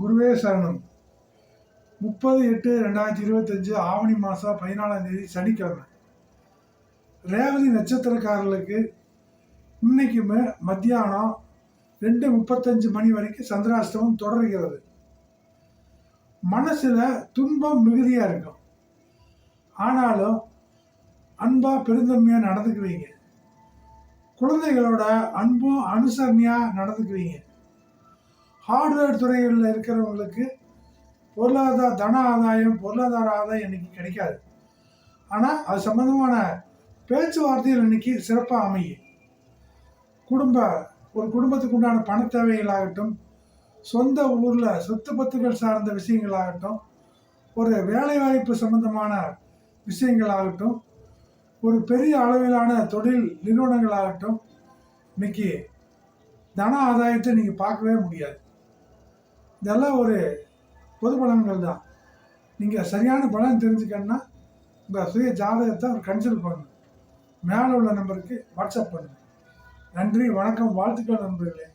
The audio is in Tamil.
குருவே சரணம். முப்பது எட்டு ரெண்டாயிரத்தி இருபத்தஞ்சு ஆவணி மாதம் பதினாலாம் தேதி சனிக்கிழமை. ரேவதி நட்சத்திரக்காரர்களுக்கு இன்னைக்குமே மத்தியானம் ரெண்டு முப்பத்தஞ்சு மணி வரைக்கும் சந்திராஷ்டமம் தொடர்கிறது. மனசில் துன்பம் மிகுதியாக இருக்கும். ஆனாலும் அன்பாக பெருந்தன்மையாக நடந்துக்குவீங்க. குழந்தைகளோட அன்பும் அனுசரணையாக நடந்துக்குவீங்க. ஹார்ட்வேர் துறைகளில் இருக்கிறவங்களுக்கு பொருளாதார தன ஆதாயம் பொருளாதார ஆதாயம் இன்னைக்கு கிடைக்காது. ஆனால் அது சம்மந்தமான பேச்சுவார்த்தைகள் இன்னைக்கு சிறப்பாக அமையும் குடும்ப ஒரு குடும்பத்துக்கு உண்டான பண தேவைகளாகட்டும் சொந்த ஊரில் சொத்து பத்துக்கள் சார்ந்த விஷயங்களாகட்டும் ஒரு வேலைவாய்ப்பு சம்பந்தமான விஷயங்களாகட்டும் ஒரு பெரிய அளவிலான தொழில் நிறுவனங்களாகட்டும் இன்னைக்கு தன ஆதாயத்தை நீங்கள் பார்க்கவே முடியாது. இதெல்லாம் ஒரு பொது பலன்கள் தான். நீங்கள் சரியான பலன் தெரிஞ்சுக்கணுன்னா உங்கள் சுய ஜாதகத்தை ஒரு கன்சல்ட் பண்ணுங்கள் மேலே உள்ள நம்பருக்கு வாட்ஸ்அப் பண்ணுங்கள் நன்றி வணக்கம் வாழ்த்துக்கள் நண்பர்களே.